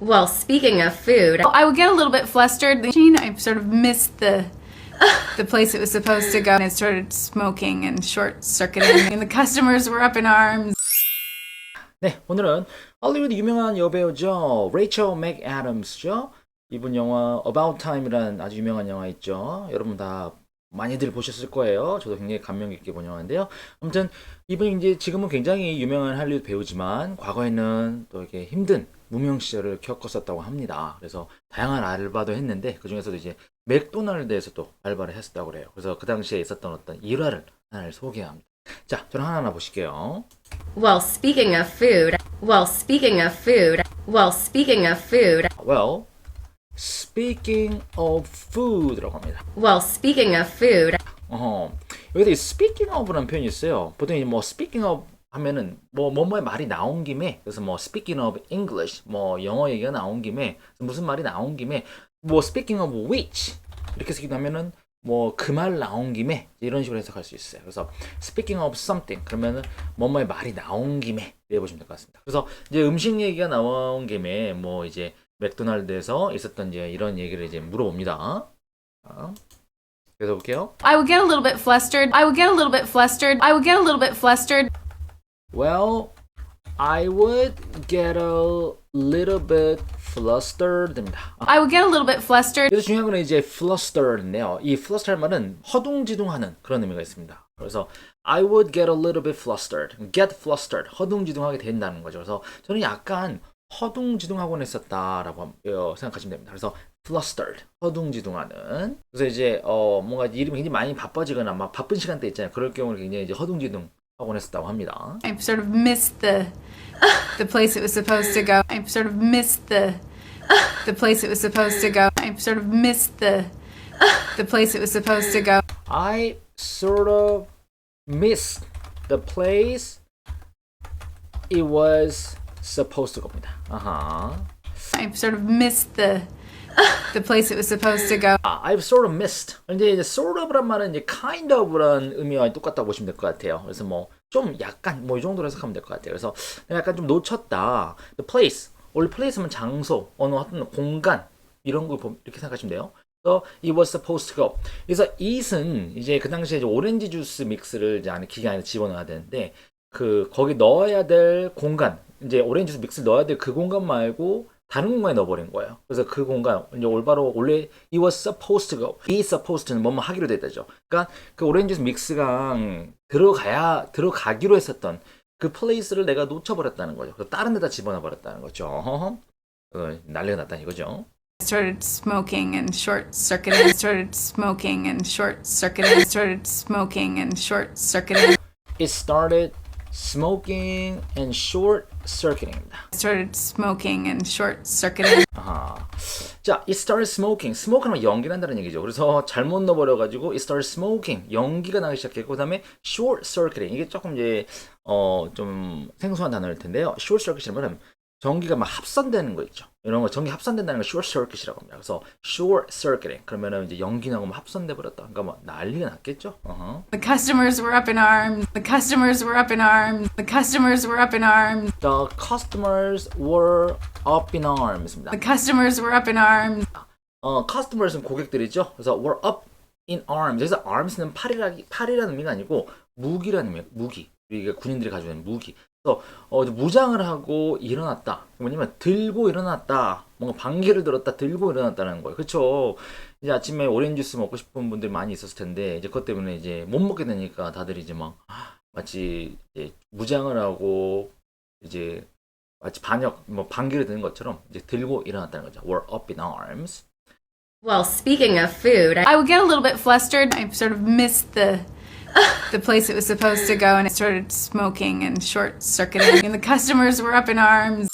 Well, speaking of food, I would get a little bit flustered. The machine, I sort of missed the the place it was supposed to go, and it started smoking and short circuiting, and the customers were up in arms. 네, 오늘은 할리우드 유명한 여배우죠. 레이첼 맥애덤스죠. 이분 영화 About Time이라는 아주 유명한 영화 있죠. 여러분 다 많이들 보셨을 거예요. 저도 굉장히 감명 깊게 본 영화인데요. 아무튼 이분이 이제 지금은 굉장히 유명한 할리우드 배우지만 과거에는 또 이렇게 힘든 무명 시절을 겪었었다고 합니다. 그래서 다양한 알바도 했는데 그 중에서도 이제 맥도날드에서도 알바를 했었다고 그래요. 그래서 그 당시에 있었던 어떤 일화를 하나를 소개합니다. 자, 저는 하나하나 보실게요. well, speaking of food, well, speaking of food, well, speaking of food, Well, speaking of food라고 합니다. well, speaking of food, 어허. 여기도 이 speaking of라는 표현이 있어요. 보통 뭐 speaking of 하면은 뭐 뭐뭐의 말이 나온 김에 그래서 뭐 speaking of English 뭐 영어 얘기가 나온 김에 무슨 말이 나온 김에 뭐 speaking of which 이렇게 쓰기도 하면은 뭐 그 말 나온 김에 이런 식으로 해석할 수 있어요. 그래서 speaking of something 그러면은 뭐뭐의 말이 나온 김에 이래 보시면 될 것 같습니다. 그래서 이제 음식 얘기가 나온 김에 뭐 이제 맥도날드에서 있었던 이제 이런 얘기를 이제 물어봅니다. 자, 계속 볼게요. I would get a little bit flustered. I would get a little bit flustered. I would get a little bit flustered. Well, I would get a little bit flustered입니다. 아, I would get a little bit flustered. 여기서 중요한 거는 이제 flustered인데요. 이 flustered 말은 허둥지둥하는 그런 의미가 있습니다. 그래서 I would get a little bit flustered. get flustered. 허둥지둥하게 된다는 거죠. 그래서 저는 약간 허둥지둥하곤 했었다라고 어, 생각하시면 됩니다. 그래서 flustered. 허둥지둥하는. 그래서 이제 어 뭔가 이름이 굉장히 많이 바빠지거나 막 바쁜 시간대 있잖아요. 그럴 경우는 굉장히 이제 허둥지둥 하곤 했었다고 합니다. I sort of missed the the place it was supposed to go. I sort of missed the the place it was supposed to go. I sort of missed the the place it was supposed to go. I sort of missed the place it was supposed to go입니다. 아하. I sort of missed the the place it was supposed to go. 아, I've sort of missed. 근데 이제 sort of란 말은 이제 kind of란 의미와 똑같다고 보시면 될 것 같아요. 그래서 뭐 좀 약간 뭐 이 정도로 해석하면 될 것 같아요. 그래서 약간 좀 놓쳤다. The place. 원래 place면 장소, 어느 어떤 공간 이런 걸 보- 이렇게 생각하시면 돼요. It was supposed to go. 그래서 it은 이제 그 당시에 이제 오렌지 주스 믹스를 이제 안에 기계 안에 집어넣어야 되는데 그 거기 넣어야 될 공간 이제 오렌지 주스 믹스를 넣어야 될 그 공간 말고 다른 공간에 넣어버린 거예요. 그래서 그 공간 이제 올바로 원래 it was supposed to go, be supposed to는 뭐뭐 하기로 됐다죠. 그러니까 그 오렌지 주스 믹스가 들어가야 들어가기로 했었던 그 플레이스를 내가 놓쳐버렸다는 거죠. 그래서 다른 데다 집어넣어 버렸다는 거죠. 어, 난리가 났다 이거죠. Started smoking and short circuiting. started smoking and short circuiting. started smoking and short circuiting. It started smoking and short circuiting입니다. started smoking and short circuiting. 아하. 자, it started smoking. smoke는 연기 난다는 얘기죠. 그래서 잘못 넣어버려가지고 it started smoking. 연기가 나기 시작했고, 그 다음에 short circuiting. 이게 조금 이제, 어, 좀 생소한 단어일 텐데요. short circuit이라면 전기가 막 합선되는 거 있죠. 이런 거 전기 합선된다는 걸 short circuit이라고 합니다. 그래서 short circuiting. 그러면은 이제 연기 나고 막 합선돼 버렸다. 그러니까 뭐 난리가 났겠죠. 어허. The customers were up in arms. The customers were up in arms. The customers were up in arms. The customers were up in arms입니다. The customers were up in arms. 어, customers는 고객들이죠. 그래서 were up in arms. 그래서 arms는 팔이라, 팔이라는 의미가 아니고 무기라는 의미, 무기. 이게 군인들이 가지고 있는 무기. 그래서 어, 무장을 하고 일어났다. 뭐냐면 들고 일어났다. 뭔가 방귀를 들었다, 들고 일어났다는 거예요. 그렇죠. 이제 아침에 오렌지 주스 먹고 싶은 분들 많이 있었을 텐데 이제 그것 때문에 이제 못 먹게 되니까 다들 이제 막 마치 이제 무장을 하고 이제 마치 반역 뭐 방귀를 드는 것처럼 이제 들고 일어났다는 거죠. were up in arms. well, speaking of food, I would get a little bit flustered. I sort of missed the the place it was supposed to go, and it started smoking and short circuiting. And the customers were up in arms.